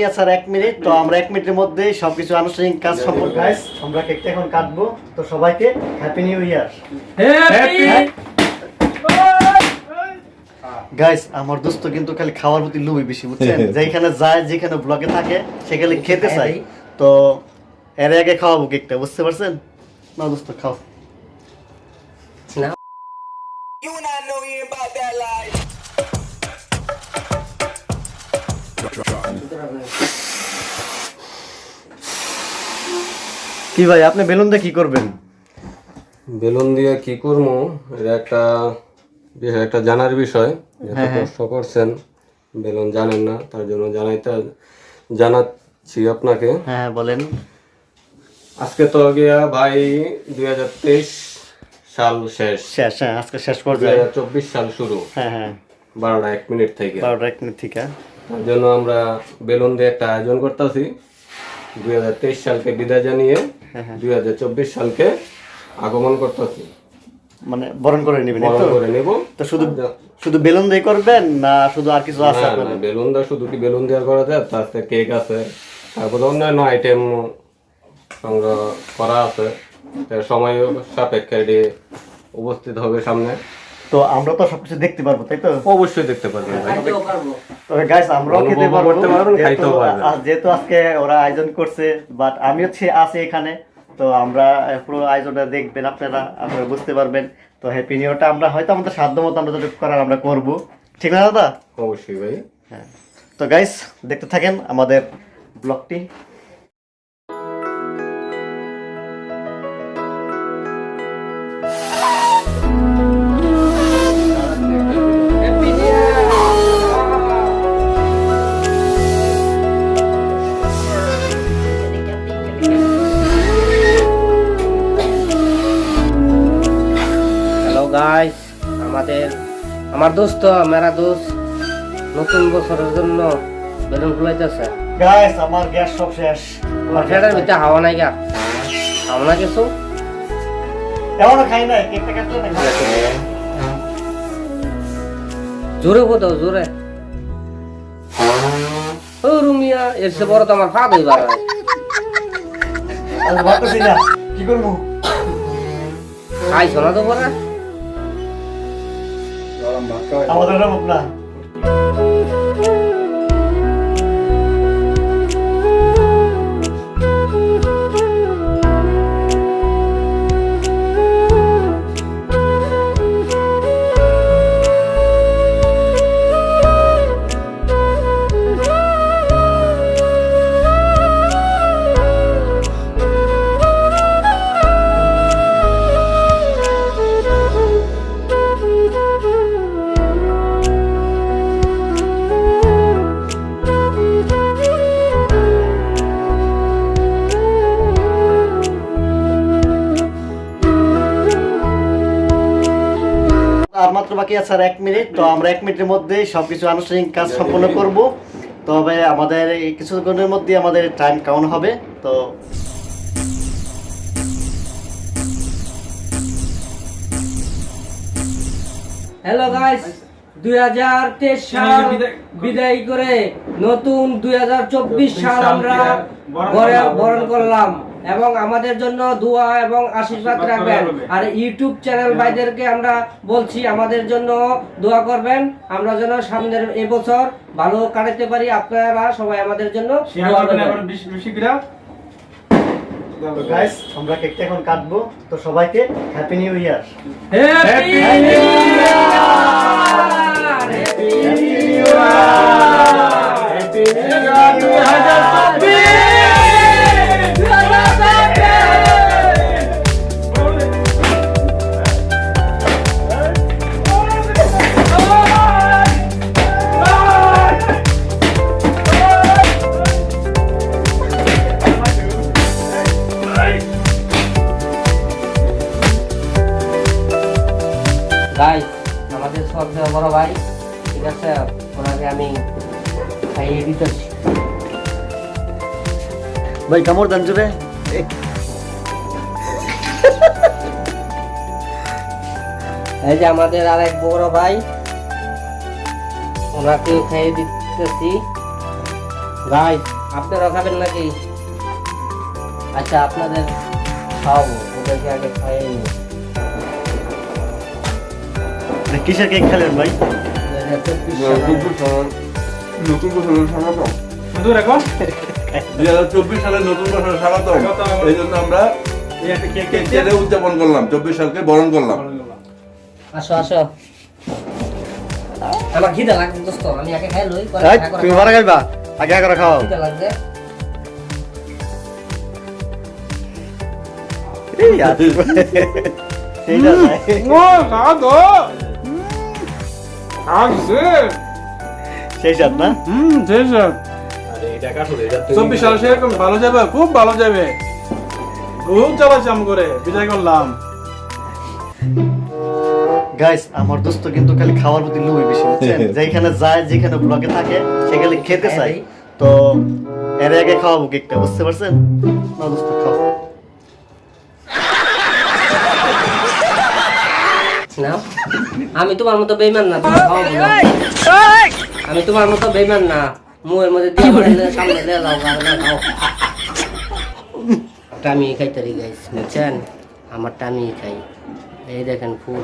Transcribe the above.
বাকি আছে আর এক মিনিট। তো আমরা এক মিনিটের মধ্যে সবকিছু আনুষ্ঠানিক কাজ সম্পূর্ণ গাইস আমরা কেকটা এখন কাটবো। তো সবাইকে হ্যাপি নিউ ইয়ার গাইস আমার দোস্ত কিন্তু খালি খাওয়ার প্রতি লোভই বেশি বুঝছেন? যেখানে যায় যেখানে ব্লগে থাকে সেখানে খেতে চাই তো এর আগে খাওয়াবো কেকটা বুঝতে পারছেন? না দোস্ত খাও। You not know you about that life. কি ভাই আপনি বেলুন দিয়ে কি করবেন? বেলুন দিয়ে কি করব? এটা একটা বিষয় একটা জানার বিষয়। হ্যাঁ, হ্যাঁ। কষ্ট করছেন বেলুন জানেন না তার জন্য জানাইতে জানাচ্ছি আপনাকে। হ্যাঁ বলেন। আজকে তো গিয়া ভাই দুই হাজার তেইশ সাল শেষ। শেষ হ্যাঁ আজকে শেষ দুই হাজার চব্বিশ সাল শুরু। হ্যাঁ হ্যাঁ। বারোটা এক মিনিট থেকে। বারোটা এক মিনিট থেকে। জন্য আমরা বেলুন দিয়ে একটা আয়োজন করতেছি। দুই হাজার তেইশ সালকে বিদায় জানিয়ে হ্যাঁ, হ্যাঁ। দুই হাজার চব্বিশ সালকে আগমন করতেছি। মানে বরণ করে নেবেন বরণ করে নেব। তো শুধু শুধু বেলুন দিয়ে করবেন না শুধু আর কিছু আছে বেলুন দা শুধু কি বেলুন দেওয়ার করা যায় তার সাথে কেক আছে। তারপরে অন্যান্য আইটেম সংগ্রহ করা আছে। সময় সাপেক্ষে উপস্থিত হবে সামনে। তো আমরা তো সবকিছু দেখতে পারব তাই তো? অবশ্যই দেখতে পারবেন ভাই। তবে গাইস আমরাও খেতে পারব। যেহেতু- আজকে ওরা আয়োজন করছে বাট আমি হচ্ছে আছি এখানে তো আমরা পুরো আয়োজনটা দেখবেন আপনারা আপনারা বুঝতে পারবেন। তো হ্যাপি নিউ ইয়ারটা আমরা হয়তো আমাদের সাধ্য মতো আমরা যেটুকু করার আমরা করব। ঠিক না দাদা? অবশ্যই ভাই। হ্যাঁ। তো গাইস দেখতে থাকেন আমাদের ব্লগটি। গাইস আমাদের আমার দোস্ত মেরা দোস্ত নতুন বছরের জন্য বেলুন ফুলাইতেছে। গাইস আমার গ্যাস সব শেষ। আমার ফ্যাটের ভিতরে হাওয়া নাই গা। হাওয়া না কিছু? এমনও খাই নাই কেকটা কাটলে না জোরে বোধ জোরে। ও রুমিয়া এর সে বড় তো আমার ফাঁদ হইবার কি করব? খাইছো না তো পরে আমাদের না মাত্র বাকি আছে আর এক মিনিট। তো আমরা এক মিনিটের মধ্যে সবকিছু আনুষ্ঠানিক কাজ সম্পন্ন করব। তবে আমাদের কিছুক্ষণের মধ্যে আমাদের টাইম কাউন্ট হবে। তো হ্যালো গাইস দুই হাজার তেইশ সাল বিদায় করে নতুন দুই হাজার চব্বিশ সাল আমরা বরণ করলাম। এবং আমাদের জন্য দোয়া এবং আশীর্বাদ রাখবেন। আর ইউটিউব চ্যানেল ভাইদেরকে আমরা বলছি আমাদের জন্য দোয়া করবেন। আমরা যেন সামনের এবছর ভালো কাটাতে পারি। আপনারা সবাই আমাদের জন্য কেকটা এখন কাটবো। তো সবাইকে হ্যাপি নিউ ইয়ার খাইয়ে দিতেছি ভাই কামড় দেন জোরে। এই। যে আমাদের আর এক বড় ভাই ওনাকে খাইয়ে দিতেছি। ভাই আপনারা খাবেন নাকি? আচ্ছা আপনাদের খাওয়াবো ওদেরকে আগে খাইয়ে মানে কিসের কেক খেলেন ভাই? নতুন বছরের স্বাগতম। বন্ধু এখন? দুই হাজার চব্বিশ সালের নতুন বছরের স্বাগতম। এই জন্য আমরা কেটে উদযাপন করলাম চব্বিশ সালকে বরণ করলাম। আসো আসো। আমার খিদে লাগছে দোস্ত আমি আগে খাই লই তুমি ভাড়া খাইবা? আগে আগে খাও। খিদে লাগছে। এই আর সেইটা নাই। ও খাওয়া তো খাওয়া সেই না? হুম সেই সব আরে এটা কাটলে এটা তো চব্বিশ সালে সেরকম ভালো যাবে খুব ভালো যাবে। খুব চালাচাম করে বিদায় করলাম। গাইস আমার দোস্ত কিন্তু খালি খাওয়ার প্রতি লোভই বেশি বুঝছেন? যেখানে যায় যেখানে ব্লগে থাকে সেখানে খেতে চাই তো এর আগে খাওয়াবো কেকটা বুঝতে পারছেন? না দোস্ত খাও। আমি তোমার মতো বেইমান না তুমি খাওয়াবো না। আমি তোমার মতো বেমান না। মুয়ের মধ্যে দিয়ে সামনে দিয়ে যাও না খাও টামি খাইতে গাইস বুঝছেন? আমার টামি খাই। এই দেখেন ফুল।